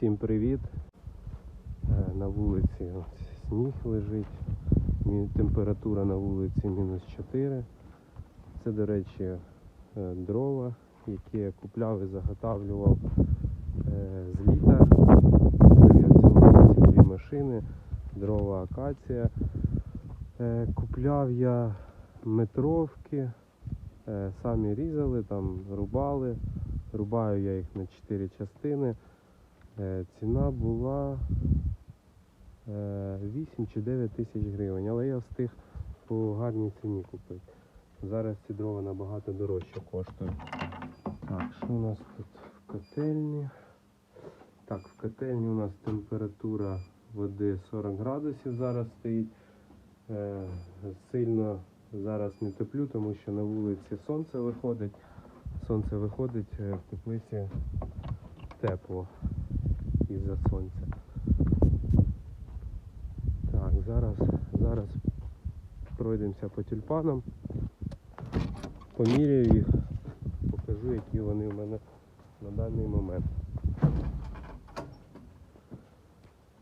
Всім привіт. Е, На вулиці сніг лежить. Температура на вулиці мінус 4. Це, до речі, е, дрова, які я купляв і заготавлював е, з літа. Я цьому дві машини, дрова акація. Купляв я метровки, самі різали, там рубали. Рубаю я їх на 4 частини. Е, Ціна була е, 8 чи 9 тисяч гривень, але я встиг по гарній ціні купити. Зараз ці дрова набагато дорожче коштують. Так, що у нас тут в котельні? Так, в котельні у нас температура води 40 градусів зараз стоїть. Е, сильно зараз не топлю, тому що на вулиці сонце виходить. Сонце виходить е, в теплиці тепло із-за сонця. Так, зараз, зараз пройдемося по тюльпанам, поміряю їх, покажу, які вони в мене на даний момент.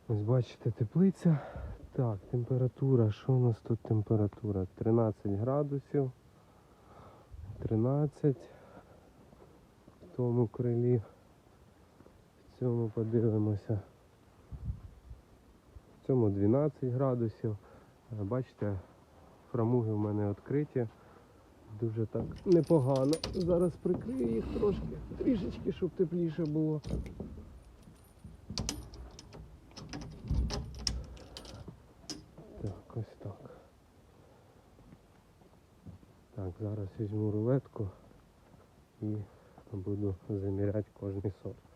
Ось бачите, теплиця. Так, температура. Що у нас тут температура? 13 градусів. 13 в тому крилі. Цьому подивимося. В цьому 12 градусів. Е, Бачите, фрамуги в мене відкриті. Дуже так непогано. Зараз прикрию їх трошки, трішечки, щоб тепліше було. Так, ось так. Так, зараз візьму рулетку і буду заміряти кожний сорт.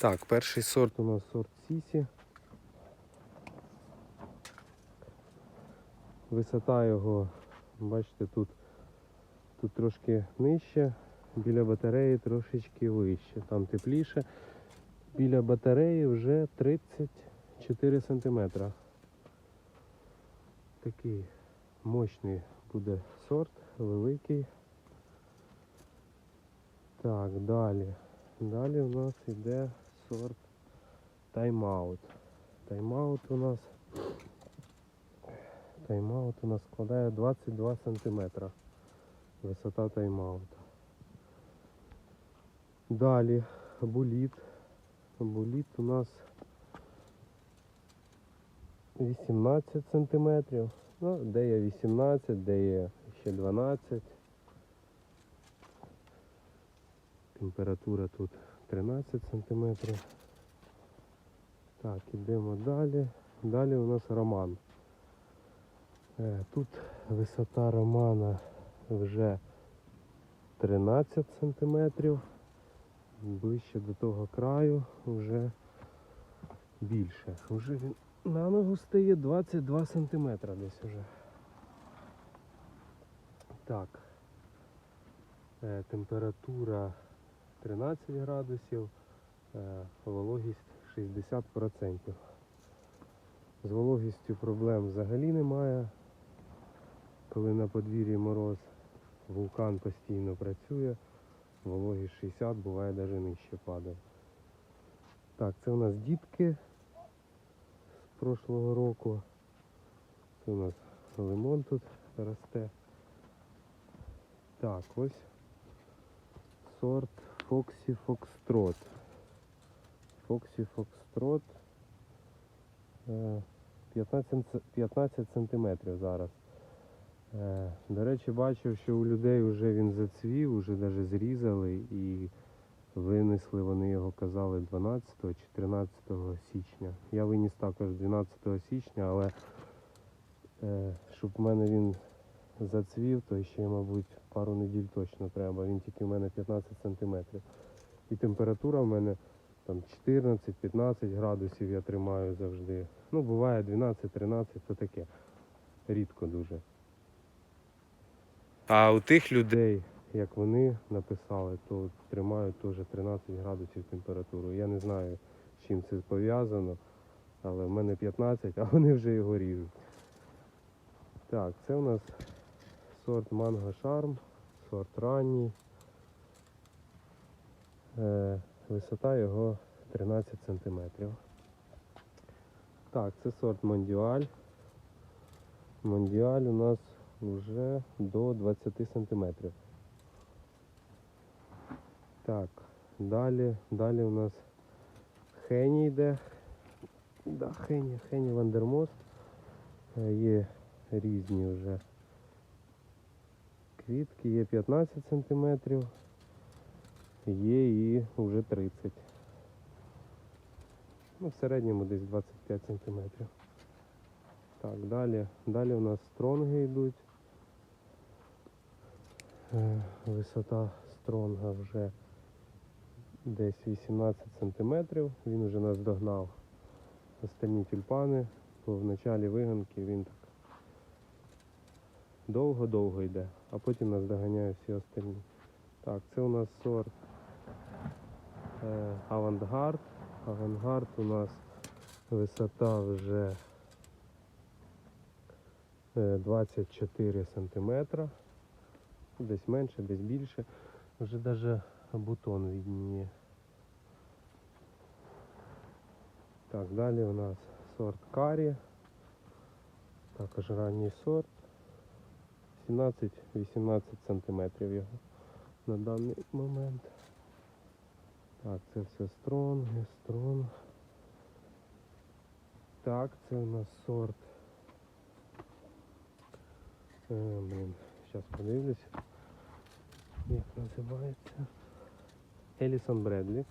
Так, перший сорт у нас сорт Сісі. Висота його, бачите, тут, тут трошки нижче, біля батареї трошечки вище, там тепліше. Біля батареї вже 34 сантиметра. Такий мощний буде сорт, великий. Так, далі. Далі у нас йде сорт тайм-аут. Тайм-аут у нас тайм-аут у нас складає 22 сантиметра. Висота тайм-аута. Далі буліт. Буліт у нас 18 сантиметрів. Ну, де є 18, де є ще 12. Температура тут 13 сантиметрів. Так, ідемо далі. Далі у нас роман. Е, Тут висота романа вже 13 сантиметрів. Ближче до того краю вже більше. Вже він на ногу стає 22 сантиметра десь уже. Так. Е, Температура 13 градусів, е, вологість 60%. З вологістю проблем взагалі немає. Коли на подвір'ї мороз, вулкан постійно працює, вологість 60, буває навіть нижче падає. Так, це у нас дітки з прошлого року. Це у нас лимон тут росте. Так, ось сорт Foxtrot. Foxy Foxtrot. е, 15, ц- 15 сантиметрів зараз. Е, До речі, бачив, що у людей вже він зацвів, вже навіть зрізали і винесли, вони його казали 12 чи 13 січня. Я виніс також 12 січня, але е, щоб в мене він зацвів, то ще, мабуть, пару неділь точно треба. Він тільки в мене 15 сантиметрів. І температура в мене там 14-15 градусів я тримаю завжди. Ну, буває 12-13, то таке. Рідко дуже. А у тих людей, як вони написали, то тримають теж 13 градусів температуру. Я не знаю, з чим це пов'язано, але в мене 15, а вони вже його ріжуть. Так, це у нас сорт Манго Шарм. сорт ранній. Е, висота його 13 см. Так, це сорт Мондіаль. Мондіаль у нас вже до 20 см. Так, далі, далі у нас Хені йде. Да, Хені, Хені Вандермост. Е, Є різні вже квітки, є 15 см, є і вже 30 Ну, в середньому десь 25 см. Так, далі, далі у нас стронги йдуть. Е, Висота стронга вже десь 18 см. Він вже нас догнав останні тюльпани, бо в началі виганки він так довго-довго йде, а потім нас доганяє всі остальні. Так, це у нас сорт е, авангард. Авангард у нас висота вже е, 24 сантиметра. Десь менше, десь більше. Вже навіть бутон відніє. Так, далі у нас сорт карі. Також ранній сорт. 17-18 сантиметрів його на даний момент. Так, це все стронги, стронг. Так, це у нас сорт. Е, блін, подивлюсь. Як називається? Елісон Бредлі.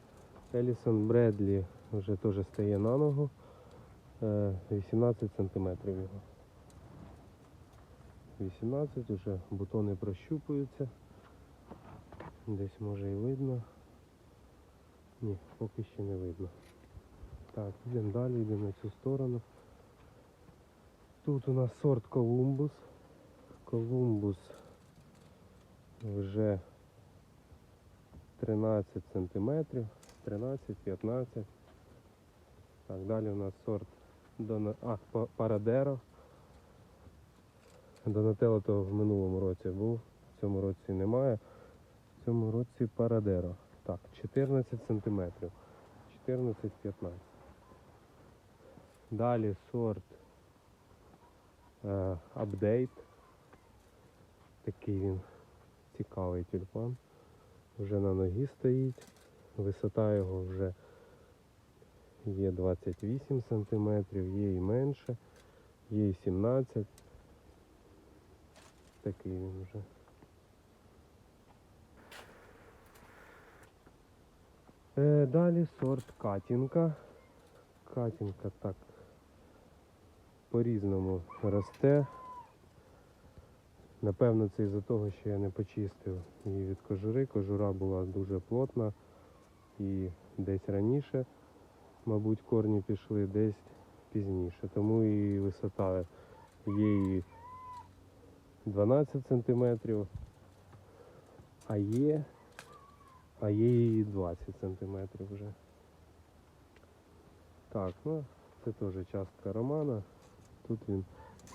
Елісон Бредлі вже теж стає на ногу. Е, 18 сантиметрів його. 18, вже бутони прощупуються. Десь може і видно. Ні, поки ще не видно. Так, йдемо далі, йдемо на цю сторону. Тут у нас сорт Колумбус. Колумбус вже 13 сантиметрів, 13-15. Так, далі у нас сорт Дона... а, Па- Парадеро. Донателло то в минулому році був, в цьому році немає. В цьому році Парадеро. Так, 14 сантиметрів. 14-15. Далі сорт е, апдейт. Такий він цікавий тюльпан. Вже на ногі стоїть. Висота його вже є 28 сантиметрів, є і менше, є і 17. Такий він вже. Е, далі сорт катінка. Катінка так по-різному росте. Напевно, це із-за того, що я не почистив її від кожури. Кожура була дуже плотна і десь раніше, мабуть, корні пішли, десь пізніше. Тому і висота і 12 сантиметрів, а є, а є і 20 сантиметрів вже. Так, ну це теж частка романа. Тут він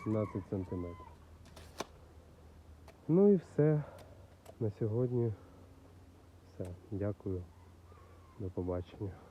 17 сантиметрів. Ну і все. На сьогодні все. Дякую. До побачення.